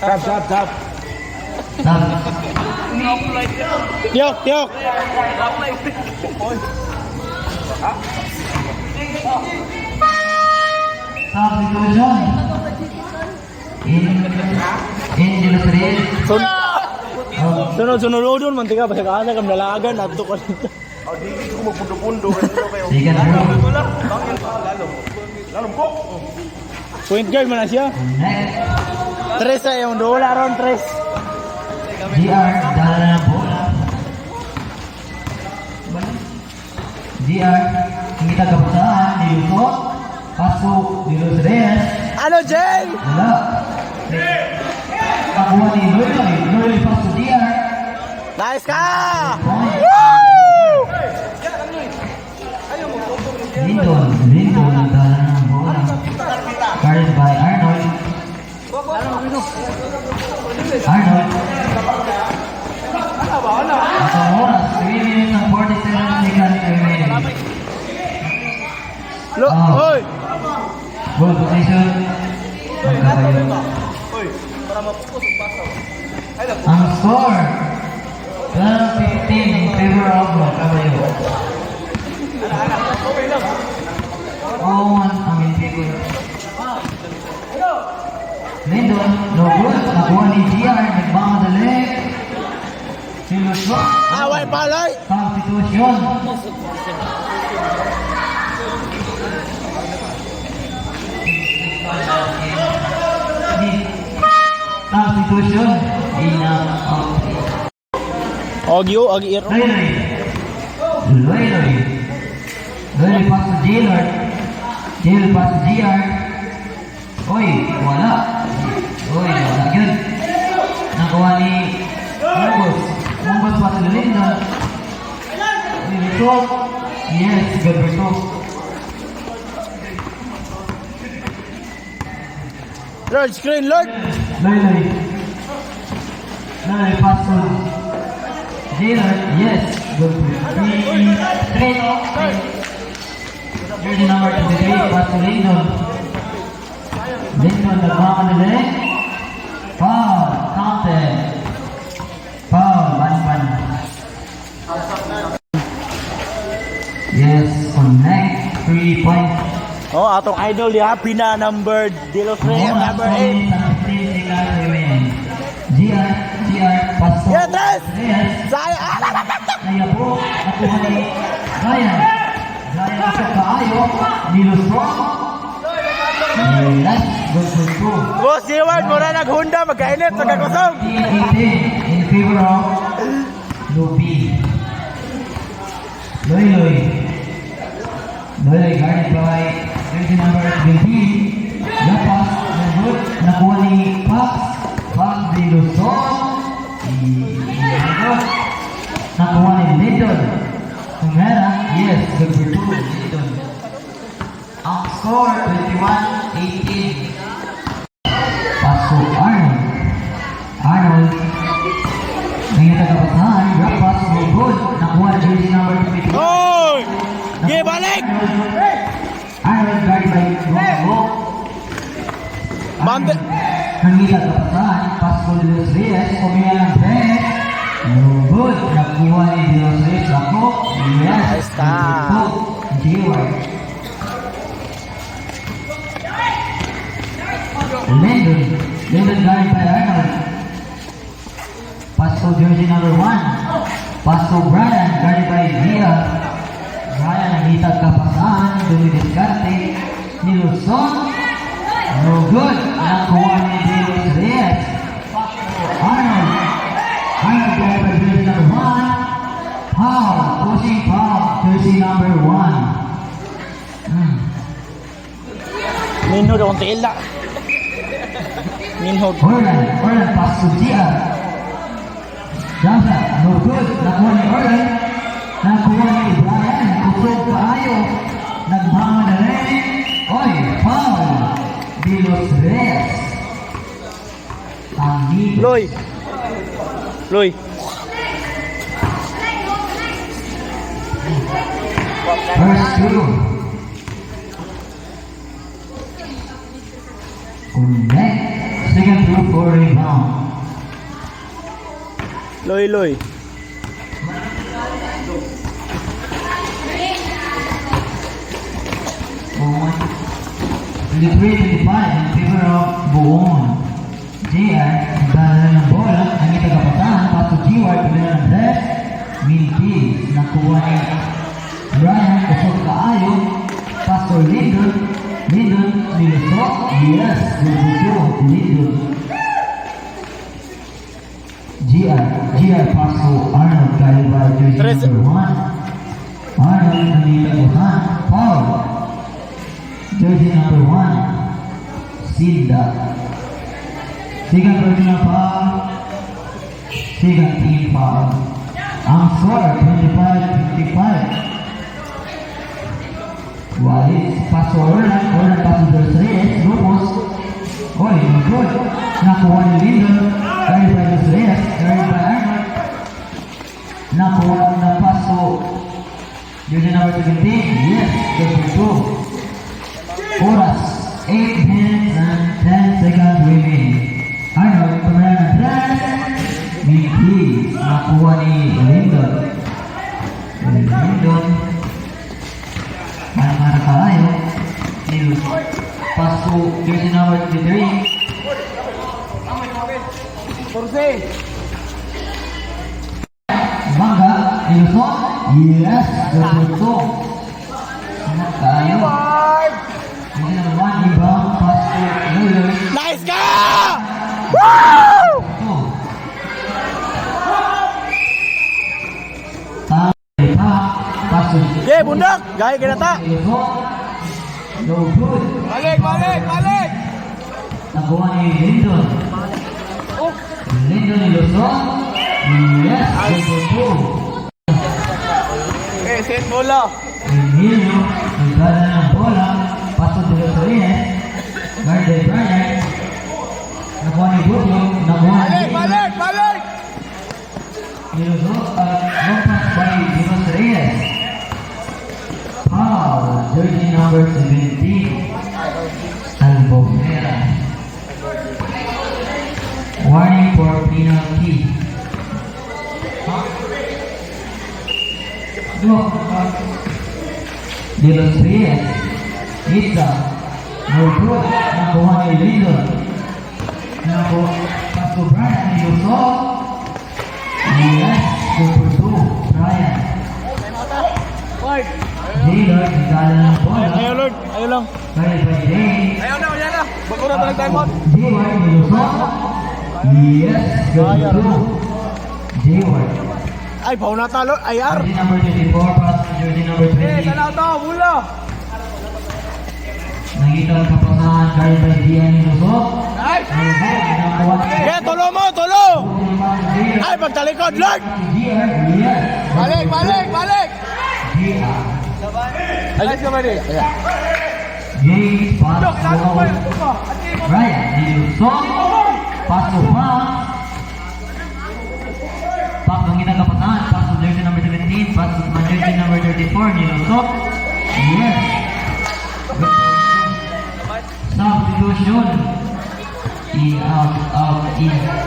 Tap, tap, tap. Tap. yuk. Tap Point guard siya. Tres sa yung dola ron, tres. GR, dala na ng bola. GR, kita kapusahan, nilusot. Pasok, nilus Reyes. Ano, Jay? Wala. Nakuha ni Loyoy. Loyoy pasok GR. Nice ka! Woo! Lindon, Lindon, ang Arnold. At ang oras, 3 minutes and 47 seconds remaining. Lo, Ah. oy! Ball position. Magkabayo. Ang score, 12-15 in favor of Magkabayo. GR, nagmamadali. Siluswa. Away palay! Substitution. Ina. Ogyo, agi iro. Loy-loy. Loy-loy. Loy-loy pass to Jailor. Jail pass to GR. Oy, wala. Oy, wala yun. Nakuha ni Mungos. Mungos pass to Lindon. Result. Yes, good result. Lord, screen, Lord! Loy-loy. Loy-loy pass to Jailor. Yes, good result. Straight. Jersey number 23, pass to Lindon. Lindon nagmamadali. Foul, atong idol ya, pina number Dilos Reyes, number 8. GR, GR, pass to Yeah, tres! Saya! Kaya po, nakuha ni Ryan. Ryan sa kaayo, for two. Boss Jeward, mura naghunda, magkainit, magkakusog. 18 in favor of Lupi. Loy Loy. Loy guarded by jersey number 20. Lapas, no good. Nakuha ni Pax. Pax de Luzon. Nakuha ni Lindon. Tumera. Yes, good for two. Lindon. Ang score, 21-18. Bante! Nanggila tagapasahan, pass ko ni Luis Reyes, kumiya ng press. No good. Nakuha ni Luis Reyes. Ako, yes. Nice ka. Jayward. Lendon. Lendon guarded by Arnold. Pass to jersey number one. Pass to Brian, guarded by Gia. Brian nakita kapasahan, dumidiskarte. Ni Luzon. No good. Nakuha ni David Reyes. Arnold. Arnold guarded by jersey number one. Foul. Pushing foul. Jersey number one. Hmm. Minho daw ang tila. Minho. Orlan, Orlan pass to Gia. Jasa, no good. Nakuha ni Orlan. Nakuha ni Brian. Kusog kaayo. Nagmamadali. Oy, foul. Dilos Reyes. Loy! Loy! Second two for rebound. Loy, loy. on 23-25 in favor of Buon. JR, itagapatahan, paso G-Ward, pila ng Dres, Minty, nakuha ni Brian, kusog kaayo, paso Lindon, Lindon, nilusok, yes, lubuto, Lindon. GR, GR paso Arnold, kalibar, jersey Tres- number 1. Arnold, nanitaguhan, foul. Jersey number one, Silda. Sigang personal foul. Sigang team foul. Ang score, 25-55. Walis, paso Orlan, Orlan paso Dos Reyes, Lupos. Oy, good. Nakuha ni Lindon, carried by Dos Reyes, carried by Arnold. Nakuha na paso. Jersey number 17, yes, two. Oras, 8 minutes and 10 seconds remaining. Arnold, pamalan ng dress. Mickey, nakuha ni Lindon. Lindon. Para tayo. Nilus. Paso, jersey number 23. Mangga, Nilson. Yes, number No good. Balik, balik, balik. Nakuha ni Lindon. Lindon ni Luzon. Yes, number two. Eh, set bola. Emilio, nagdala ng bola. Paso de los Reyes. Guarded Bernard. Nakuha ni Butlo. Nakuha ni Balik, balik, balik. ni Albufera. Warning for penalty. Look. De los Reyes. Itza. Good. Nakuha ni Lindon. Nakuha. Paso Brian ni Luzon. Yes. Super 2. Brian. Jaylor. Nagdala ng bola. Ayo, Lord. Ayo lang. Ba Jay? Ayaw ayaw Bagura balik tayo mo. Jayward ni Luzon. Yes. Jayward. Ay, bawa na talo. Ay, ar. Jersey number 24 pass to jersey number Eh, 20. sana to, bula. Nakita ang kapasahan carried by Dian Luzon. Ay! Nakuha ni Eh, tulo mo, tulo. Ay, pagtalikod, Lord. Balik, balik, balik. Dian. Ay, ka ba di? James pass to Brian ni Luzon. Pass to Frank. Ginagapasahan. Pass to jersey number 17. Pass to jersey number 34 ni Luzon. Yes. Substitution. In, out, out, in.